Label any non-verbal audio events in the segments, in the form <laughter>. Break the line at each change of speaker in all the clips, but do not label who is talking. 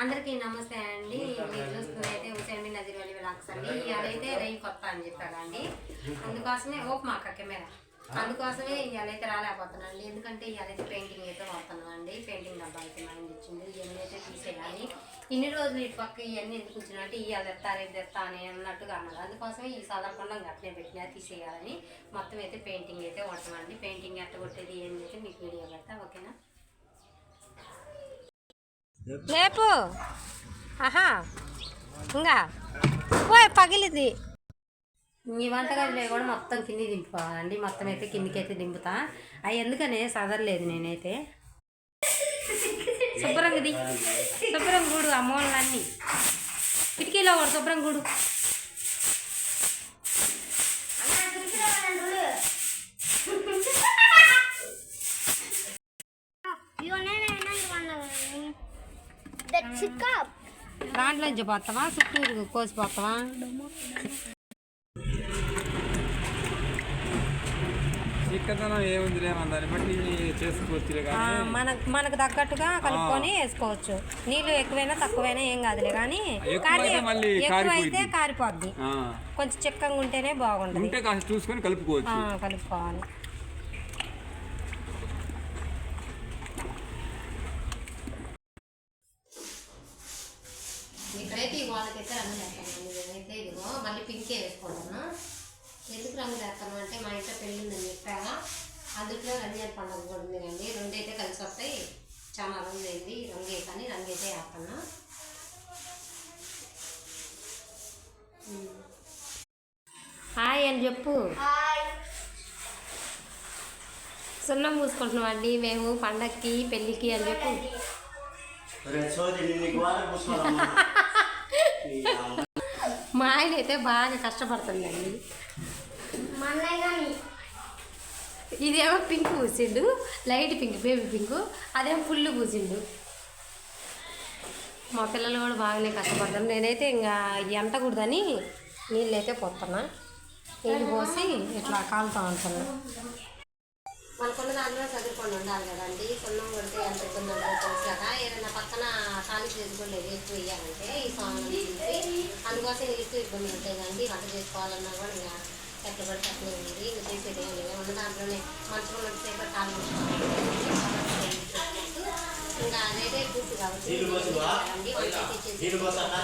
అందరికీ నమస్తే అండి. మీరు చూస్తున్నైతే హుసేన్ బిన్ నజీర్ అలీ విలాక్స్ అండి. ఇవాళైతే రైన్ కొత్త అని చెప్పాడండి అందుకోసమే ఓప్ మా అక్క కెమెరా. అందుకోసమే ఇవాళైతే రాలేకపోతున్నాను ఎందుకంటే ఇవాళైతే పెయింటింగ్ అయితే వాడుతున్నాను అండి పెయింటింగ్ డబ్బా అయితే మనం ఇచ్చింది ఇవన్నీ అయితే తీసేయాలి. ఇన్ని రోజులు ఇటు పక్క ఇవన్నీ ఎందుకు ఉంచినట్టు ఇవాళ తెస్తా రేపు తెస్తా అని అన్నట్టుగా అన్నారు. అందుకోసమే ఈ సాధారణ అట్లే పెట్టినా తీసేయాలని మొత్తం అయితే పెయింటింగ్ అయితే కొడతామండి పెయింటింగ్ ఎట్ట కొట్టేది ఏంటి అయితే మీకు వీడియో పెడతా ఓకేనా లేపు ఆహా. ఇంకా. పోయి పగిలింది. ఈ వంటగదిలో కూడా మొత్తం కింది దింపుకోవాలండి మొత్తం అయితే కిందికి అయితే దింపుతా. అవి ఎందుకనే సదరలేదు నేనైతే. శుభ్రంగా ది. శుభ్రం గూడు అమ్మోళ్ళన్నీ కిటికీలో కూడా శుభ్రం గూడు
Cup.
దాంట్లోంచి పోతావా? చుట్టూరు కోసి పోతావా
చిక్కదనం ఏముంది మన దాన్ని బట్టి చేసుకోవచ్చు ఆ, కానీ
మనకు మనకు తగ్గట్టుగా కలుపుకొని వేసుకోవచ్చు. నీళ్ళు ఎక్కువైనా తక్కువైనా ఏం కాదులే కానీ
ఎక్కువైతే.
కారిపోద్ది.
ఆ,
కొంచెం చిక్కగా ఉంటేనే బాగుంటుంది.
చూసుకొని కలుపుకోవచ్చు.
ఆ, కలుపుకోవాలి. ఇక్కడైతే ఈ వాళ్ళకైతే రంగు వేస్తాను. నేనైతే ఇదిగో మళ్ళీ పింకే వేసుకుంటాను. ఎందుకు రంగు వేస్తాను అంటే మా ఇంట్లో పెళ్ళిందని చెప్పాగా అందుట్లో రంజాన్ పండుగ కూడా ఉంది కండి రెండు అయితే కలిసి వస్తాయి. చాలా రంగు అయింది. రంగు వేసాను రంగు అయితే వేస్తాను. హాయ్ అని చెప్పు. సున్నం పూసుకుంటున్నాం అండి మేము పండక్కి పెళ్ళికి అని చెప్పు. <laughs> మా ఆయన అయితే బాగా కష్టపడుతుందండి. ఇదేమో పింక్ పూసిండు లైట్ పింక్ బేబీ పింక్ అదేమో ఫుల్ పూసిండు. మా పిల్లలు కూడా బాగానే కష్టపడతారు. నేనైతే ఇంకా ఎంటకూడదని నీళ్ళు అయితే పోతున్నా నీళ్ళు పోసి ఇట్లా కాలుతా ఉంటున్నా మనకున్న దాంట్లో చదువుకొని ఉండాలి కదండి. సున్నం కొడితే ఎంత ఇబ్బంది ఏదైనా ఖాళీ చేసుకోలేదు ఎక్కువ వేయాలంటే ఈ సాంగ్ తీసి అందుకోసం ఇది ఎక్కువ ఇబ్బంది ఉంటాయి కదండి. వంట చేసుకోవాలన్నా కూడా ఇంకా కష్టపడి అట్లే ఉంది. ఇంకా చేసేది ఉన్న దాంట్లోనే మంచిగా ఉన్నంతసేపు ఖాళీ ఇంకా అదైతే పూర్తి కాబట్టి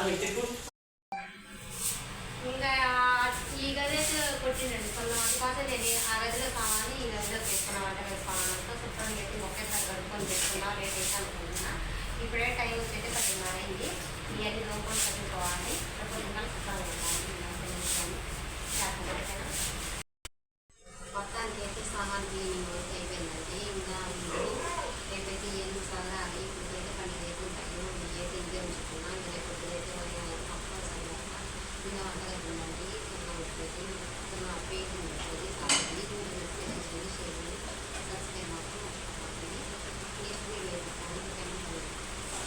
అయితే. ఇంకా ఈ గది అయితే కొట్టిందండి. కొన్న అందుకోసం నేను ఆ గదిలో కావాలి ఈ గదిలో తీసుకున్న వంట వేసుకోవాలంటే శుభ్రం పెట్టి ఒకేసారి కడుక్కొని పెట్టుకున్నా రేపు వేసి అనుకుంటున్నా ఇప్పుడే టైం వచ్చేది పదిన్న అయింది. ఇవన్నీ లోపల చదువుకోవాలి పొద్దున్న మొత్తానికి అయితే సామాన్ క్లీనింగ్ అయితే అయిపోయిందండి. ఇంకా రేపైతే ఏమి చదవాలి ఇప్పుడైతే పని అయిపోయింటాయి అయితే ఇంకే ఉంచుకున్నా ఇంకా రేపు పొద్దునైతే వంటగా ఉందండి. కొంచెం పెయింటింగ్